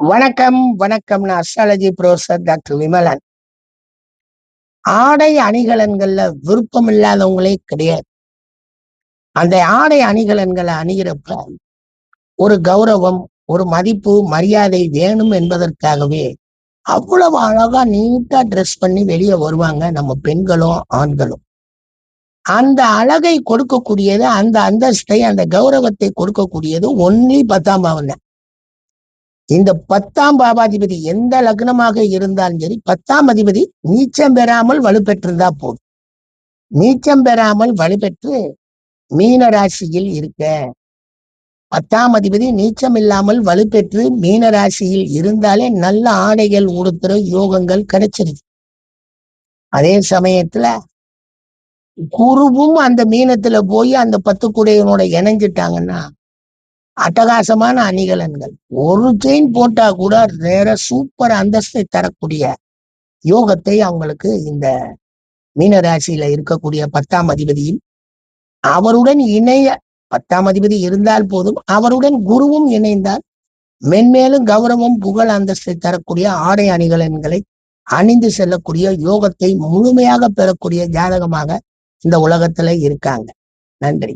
வணக்கம் வணக்கம் நான் அஸ்ட்ராலஜி ப்ரொஃபசர் டாக்டர் விமலன். ஆடை அணிகலன்கள்ல விருப்பம் இல்லாதவங்களே கிடையாது. அந்த ஆடை அணிகலன்களை அணிகிறப்ப ஒரு கௌரவம் ஒரு மதிப்பு மரியாதை வேணும் என்பதற்காகவே அவ்வளவு அழகா நீட்டா ட்ரெஸ் பண்ணி வெளியே வருவாங்க நம்ம பெண்களும் ஆண்களும். அந்த அழகை கொடுக்கக்கூடியது அந்த அந்தஸ்தை அந்த கௌரவத்தை கொடுக்கக்கூடியது ஒன்லி பத்தாம் பாவம் தான் இந்த பத்தாம் பாபாதிபதி எந்த லக்னமாக இருந்தாலும் சரி பத்தாம் அதிபதி நீச்சம் பெறாமல் வலுப்பெற்றிருந்தா போதும். நீச்சம் பெறாமல் வலுப்பெற்று மீன ராசியில் இருக்க. பத்தாம் அதிபதி நீச்சம் இல்லாமல் வலுப்பெற்று மீன ராசியில் இருந்தாலே நல்ல ஆடைகள் உடுத்துற யோகங்கள் கிடைச்சிருது. அதே சமயத்துல குருவும் அந்த மீனத்துல போய் அந்த பத்து குடையனோட இணைஞ்சிட்டாங்கன்னா அட்டகாசமான அணிகலன்கள். ஒரு செயின் போட்டா கூட வேற சூப்பர் அந்தஸ்தை தரக்கூடிய யோகத்தை அவங்களுக்கு இந்த மீனராசியில இருக்கக்கூடிய பத்தாம் அதிபதியும் அவருடன் இணைய பத்தாம் அதிபதி இருந்தால் போதும் அவருடன் குருவும் இணைந்தால் மென்மேலும் கௌரவம் புகழ் அந்தஸ்தை தரக்கூடிய ஆடை அணிகலன்களை அணிந்து செல்லக்கூடிய யோகத்தை முழுமையாக பெறக்கூடிய ஜாதகமாக இந்த உலகத்துல இருக்காங்க. நன்றி.